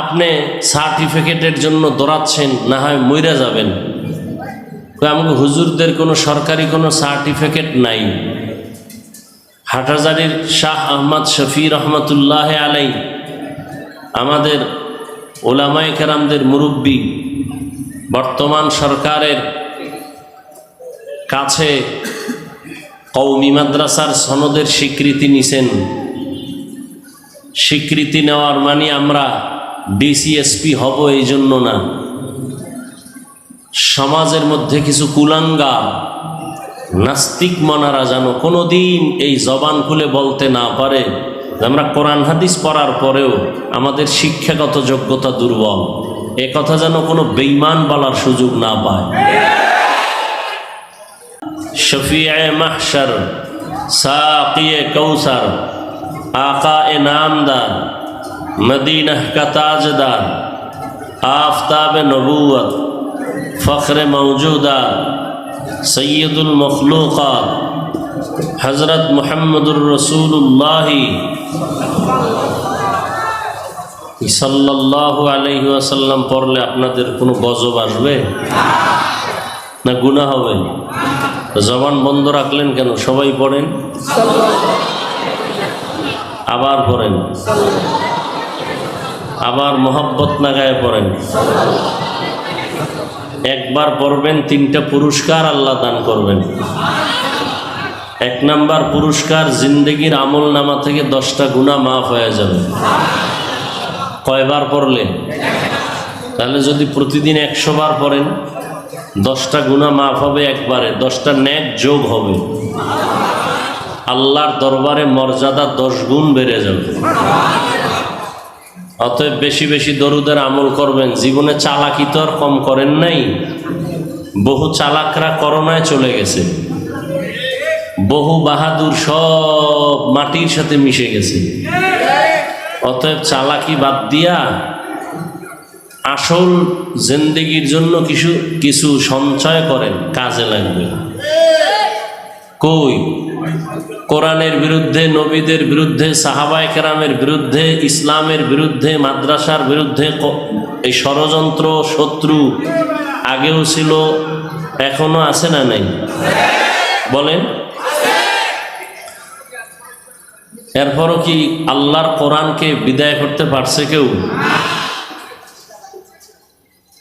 আপনি সার্টিফিকেটের জন্য দৌড়াচ্ছেন, না হয় মইরা যাবেন? আমাকে হুজুরদের কোনো সরকারি কোনো সার্টিফিকেট নাই। হাটাজারির শাহ আহমদ শফি রহমতুল্লাহ আলাই, আমাদের ওলামাই কেরামদের মুরব্বী, বর্তমান সরকারের কাছে কৌমি মাদ্রাসার সনদের স্বীকৃতি নিছেন। স্বীকৃতি নেওয়ার মানে আমরা ডিসিএসপি হব এই জন্য না। সমাজের মধ্যে কিছু কুলাঙ্গা, নাস্তিক মনারা যেন কোনোদিন এই জবান খুলে বলতে না পারে, আমরা কোরআন হাদিস পড়ার পরেও আমাদের শিক্ষাগত যোগ্যতা দুর্বল। এ কথা যেন কোনো বেইমান বলার সুযোগ না পায়। শফিয়ে মাহশর, সাকিয়ে কৌসর مدینہ کا تاجدار آفتاب نبوت فخر موجودہ سید المخلوقات حضرت محمد الرسول اللہ সাল্লাহ আলহি আসাল্লাম পড়লে আপনাদের কোনো গজব আসবে না গুণা হবে জবান বন্ধ রাখলেন কেন সবাই পড়েন আবার পড়েন আবার মোহব্বত নাগায় পড়েন। একবার পড়বেন, তিনটা পুরস্কার আল্লাহ দান করবেন। এক নাম্বার পুরস্কার, জিন্দগির আমল নামা থেকে দশটা গুণা মাফ হয়ে যাবে। কয়বার পড়লে? তাহলে যদি প্রতিদিন একশো বার পড়েন, দশটা গুণা মাফ হবে একবারে, দশটা ন্যাক যোগ হবে। আল্লাহর দরবারে মর্যাদা দশ গুণ বেড়ে যাবে। অতএব বেশি বেশি দরুদের আমল করবেন। জীবনে চালাকি তো আর কম করেন নাই। বহু চালাকরা করোনায় চলে গেছে। বহু বাহাদুর সব মাটির সাথে মিশে গেছে। অতএব চালাকি বাদ দিয়া আসল জিন্দেগির জন্য কিছু কিছু সঞ্চয় করেন, কাজে লাগবে। কই? কোরআনের বিরুদ্ধে, নবীদের বিরুদ্ধে, সাহাবায় কেরামের বিরুদ্ধে, ইসলামের বিরুদ্ধে, মাদ্রাসার বিরুদ্ধে এই ষড়যন্ত্র, শত্রু আগেও ছিল, এখনও আছে না নেই? বলেন। এরপরও কি আল্লাহর কোরআনকে বিদায় করতে পারছে কেউ?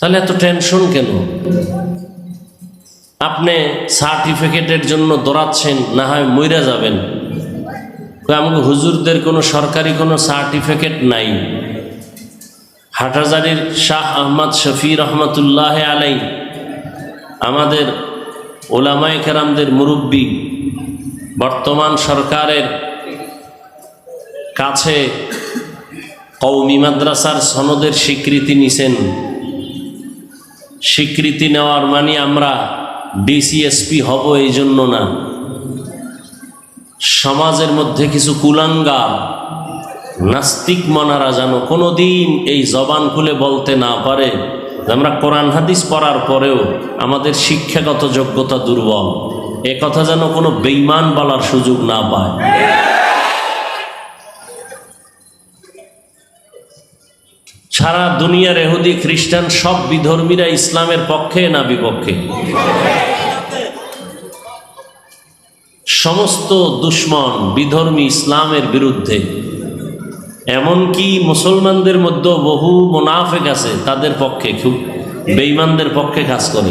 তাহলে এত টেনশন কেন? আপনি সার্টিফিকেটের জন্য দৌড়াচ্ছেন, না হয় মইরা যাবেন? আমাকে হুজুরদের কোনো সরকারি কোনো সার্টিফিকেট নাই। হাটাজারির শাহ আহমদ শফি রহমতুল্লাহ আলাই আমাদের ওলামাই কেরামদের মুরব্বী, বর্তমান সরকারের কাছে কৌমি মাদ্রাসার সনদের স্বীকৃতি নিছেন। স্বীকৃতি নেওয়ার মানে আমরা ডিসিএসপি হব এই জন্য না। সমাজের মধ্যে কিছু কুলাঙ্গা নাস্তিক মনারা যেন কোনোদিন এই জবান খুলে বলতে না পারে। আমরা কোরআন হাদিস পড়ার পরেও আমাদের শিক্ষাগত যোগ্যতা দুর্বল। এ কথা যেন কোনো বেইমান বলার সুযোগ না পায়। সারা দুনিয়ার এহুদি খ্রিস্টান সব বিধর্মীরা ইসলামের পক্ষে না বিপক্ষে? সমস্ত দুশ্মন বিধর্মী ইসলামের বিরুদ্ধে। এমনকি মুসলমানদের মধ্যে বহু মোনাফেক আছে, তাদের পক্ষে খুব বেইমানদের পক্ষে কাজ করে।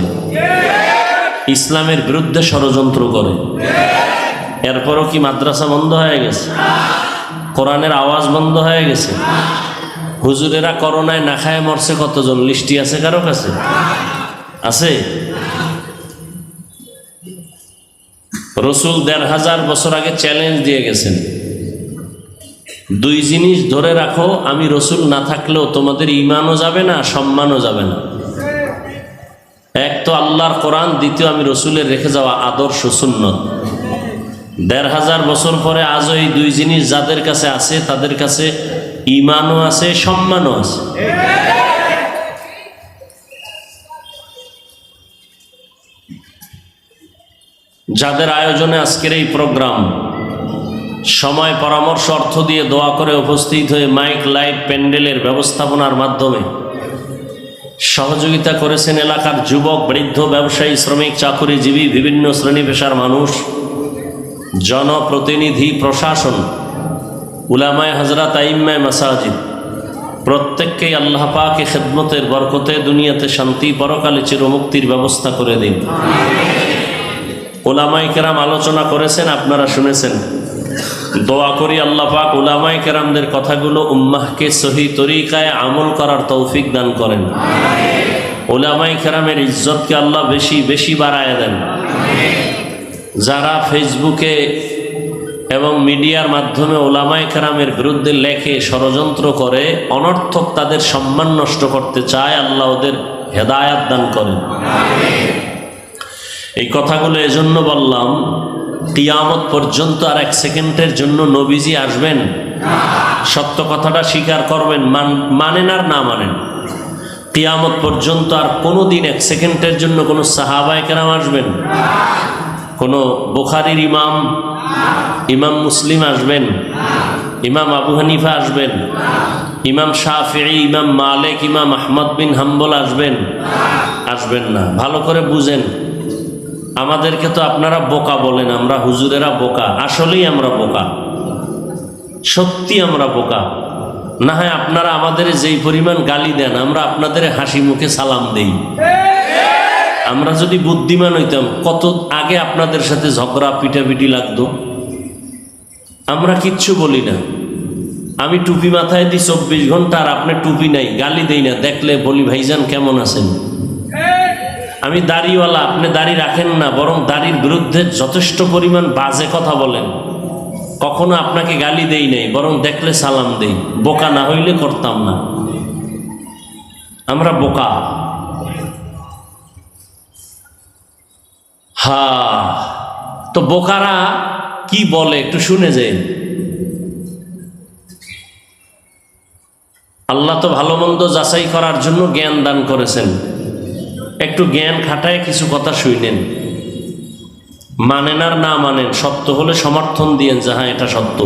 ইসলামের বিরুদ্ধে ষড়যন্ত্র করে। এরপরও কি মাদ্রাসা বন্ধ হয়ে গেছে? কোরআনের আওয়াজ বন্ধ হয়ে গেছে? হুজুরেরা করোনায় না খায় মরছে কতজন? লিস্টি আছে কারও কাছে? আছে? রসুল দেড় হাজার বছর আগে চ্যালেঞ্জ দিয়ে গেছেন। দুই জিনিস ধরে রাখো, আমি রসুল না থাকলেও তোমাদের ইমানও যাবে না, সম্মানও যাবে না। এক তো আল্লাহর কোরআন, দ্বিতীয় আমি রসুলের রেখে যাওয়া আদর্শ সুন্নত। দেড় হাজার বছর পরে আজও এই দুই জিনিস যাদের কাছে আছে, তাদের কাছে ইমানও আছে, সম্মানও আছে। যাদের আয়োজনে আজকের এই প্রোগ্রাম, সময় পরামর্শ অর্থ দিয়ে দোয়া করে উপস্থিত হয়ে মাইক, লাইট, প্যান্ডেলের ব্যবস্থাপনার মাধ্যমে সহযোগিতা করেছেন এলাকার যুবক, বৃদ্ধ, ব্যবসায়ী, শ্রমিক, চাকুরিজীবী, বিভিন্ন শ্রেণি পেশার মানুষ, জনপ্রতিনিধি, প্রশাসন, উলামায় হজরত আইম্মায় মাসাজিদ। প্রত্যেককেই আল্লাহ পাকে খেদমতের বরকতে দুনিয়াতে শান্তি, পরকালে চিরমুক্তির ব্যবস্থা করে দিন। ওলামাই কেরাম আলোচনা করেছেন, আপনারা শুনেছেন। দোয়া করি আল্লাহ পাক ওলামাই কেরামদের কথাগুলো উম্মাহকে সহি তরিকায় আমল করার তৌফিক দান করেন। ওলামাই কেরামের ইজ্জতকে আল্লাহ বেশি বেশি বাড়ায় দেন। যারা ফেসবুকে এবং মিডিয়ার মাধ্যমে ওলামাই কেরামের বিরুদ্ধে লেখে, ষড়যন্ত্র করে, অনর্থক তাদের সম্মান নষ্ট করতে চায়, আল্লাহ ওদের হেদায়াত দান করেন। এই কথাগুলো এজন্য বললাম, কিয়ামত পর্যন্ত আর এক সেকেন্ডের জন্য নবীজি আসবেন। সত্য কথাটা স্বীকার করবেন, মান, মানেন আর না মানেন। কিয়ামত পর্যন্ত আর কোনো দিন এক সেকেন্ডের জন্য কোনো সাহাবায় কেরাম আসবেন? কোনো বোখারির ইমাম ইমাম মুসলিম আসবেন? ইমাম আবু হানিফা আসবেন? ইমাম শাফি ইমাম মালিক, ইমাম আহমদ বিন হাম্বল আসবেন? আসবেন না। ভালো করে বুঝেন। আমাদেরকে তো আপনারা বোকা বলেন, আমরা হুজুরেরা বোকা। আসলেই আমরা বোকা। সত্যি আমরা বোকা। না হয় আপনারা আমাদের যেই পরিমাণ গালি দেন, আমরা আপনাদের হাসি মুখে সালাম দেই। আমরা যদি বুদ্ধিমান হইতাম, কত আগে আপনাদের সাথে ঝগড়া, পিটাপিটি লাগতো? আমরা কিচ্ছু বলি না। আমি টুপি মাথায় দিই চব্বিশ ঘণ্টা আর আপনি টুপি নাই, গালি দেই না। দেখলে বলি, ভাইজান কেমন আছেন? আমি দাড়িওয়ালা, আপনি দাড়ি রাখেন না, বরং দাড়ির বিরুদ্ধে যথেষ্ট পরিমাণ বাজে কথা বলেন। কখনো আপনাকে গালি দেই নাই, বরং দেখলে সালাম দেই। বোকা না হইলে করতাম না। আমরা বোকা। হা, তো বোকারা কি বলে, একটু শুনে যে। আল্লাহ তো ভালো মন্দ যাচাই করার জন্য জ্ঞান দান করেছেন। একটু জ্ঞান খাটায় কিছু কথা শুইলেন মানেন আর না মানেন সত্য হলে সমর্থন দিয়েন যে হ্যাঁ এটা সত্য।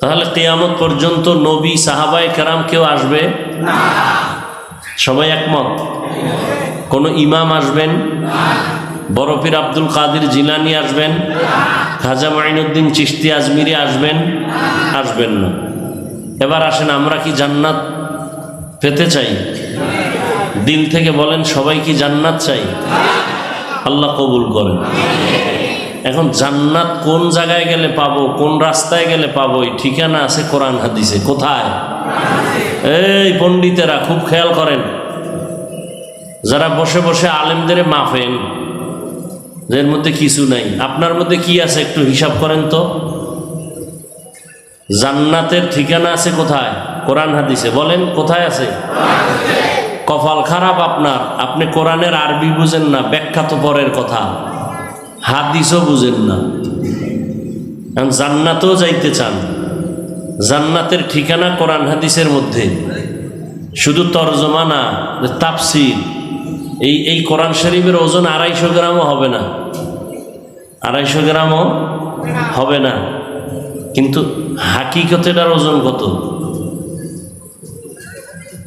তাহলে কেয়ামত পর্যন্ত নবী সাহাবায় কেরাম কেউ আসবে? সবাই একমত? কোন ইমাম আসবেন? বরফির আব্দুল কাদির জিলানি আসবেন? খাজা মাইনুদ্দিন চিস্তি আজমিরি আসবেন? আসবেন না। এবার আসেন আমরা কি জান্নাত পেতে চাই? দিল থেকে বলেন, সবাই কি জান্নাত চাই? আল্লাহ কবুল করেন। এখন জান্নাত কোন জায়গায় গেলে পাবো, কোন রাস্তায় গেলে পাবো, এই ঠিকানা আছে কোরআন, হাদিসে। কোথায়? এই পণ্ডিতেরা খুব খেয়াল করেন। যারা বসে বসে আলেমদের মাফেন এর মধ্যে কিছু নাই। আপনার মধ্যে কি আছে একটু হিসাব করেন তো? জান্নাতের ঠিকানা আছে কোথায়? কোরআন, হাদিসে। বলেন, কোথায় আছে? কপাল খারাপ আপনার। আপনি কোরআনের আরবি বুঝেন না, ব্যাখ্যা তো পরের কথা। হাদিসও বুঝেন না। জান্নাতেও যাইতে চান। জান্নাতের ঠিকানা কোরআন হাদিসের মধ্যে। শুধু তর্জমা না তাপসির এই এই কোরআন শরীফের ওজন আড়াইশো গ্রামও হবে না। আড়াইশো গ্রামও হবে না। কিন্তু হাকিকতেটার ওজন কত?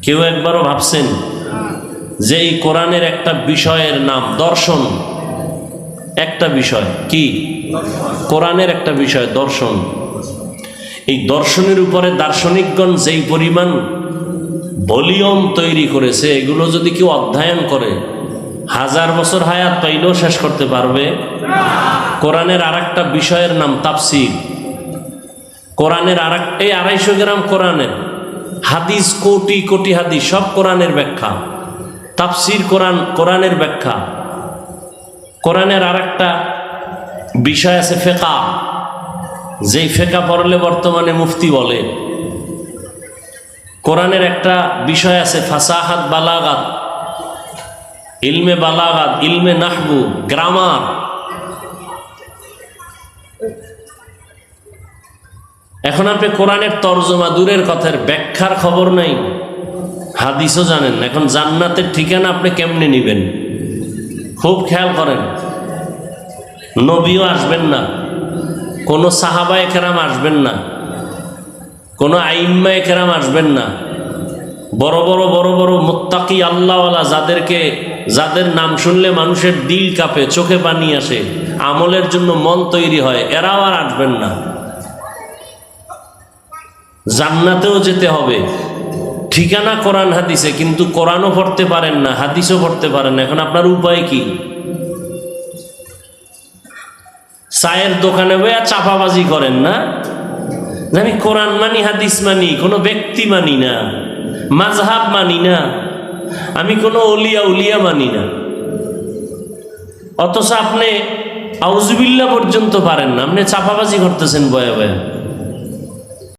কেউ একবারও ভাবছেন যে এই কোরআনের একটা বিষয়ের নাম দর্শন, একটা বিষয় কি? কোরআনের একটা বিষয় দর্শন। এই দর্শনের উপরে দার্শনিকগণ যেই পরিমাণ ভলিউম তৈরি করেছে, এগুলো যদি কেউ অধ্যয়ন করে, হাজার বছর হায়াত পাইলেও শেষ করতে পারবে। কোরআনের আর বিষয়ের নাম তাফসির। কোরআনের আর এই আড়াইশো গ্রাম কোরআনের হাদিস, কোটি কোটি হাদিস, সব কোরআনের ব্যাখ্যা। তাফসির কোরআন, কোরআনের ব্যাখ্যা। কোরআনের আর একটা বিষয় আছে ফেকা। যেই ফেকা পড়লে বর্তমানে মুফতি বলে। কোরআনের একটা বিষয় আছে ফাসাহাত বালাগাত। ইলমে বালাগাত, ইলমে নাহবু, গ্রামার। এখন আপনি কোরআনের তর্জমা দূরের কথার ব্যাখ্যার খবর নাই। হাদিসও জানেন। এখন জান্নাতের ঠিকানা আপনি কেমনে নেবেন? খুব খেয়াল করেন। নবীও আসবেন না। কোনো সাহাবা একেরাম আসবেন না। কোনো আইম্মা একেরাম আসবেন না। বড় বড় বড় বড় মোত্তাকি আল্লাহওয়ালা যাদেরকে, যাদের নাম শুনলে মানুষের দিল কাঁপে, চোখে পানি আসে, আমলের জন্য মন তৈরি হয়, এরাও আর আসবেন না। জান্নাতেও যেতে হবে। ঠিকানা কোরআন হাদিসে, কিন্তু কোরআনও পড়তে পারেন না, হাদিসও পড়তে পারেন না। এখন আপনার উপায় কি? চায়ের দোকানে বইয়া চাপাবাজি করেন না? আমি কোরআন মানি, হাদিস মানি, কোনো ব্যক্তি মানি না মাঝহাব মানি না, আমি কোনো অলিয়া উলিয়া মানি না। অথচ আপনি আউজুবিল্লা পর্যন্ত পারেন না। আপনি চাপাবাজি করতেছেন বয়া বয়া।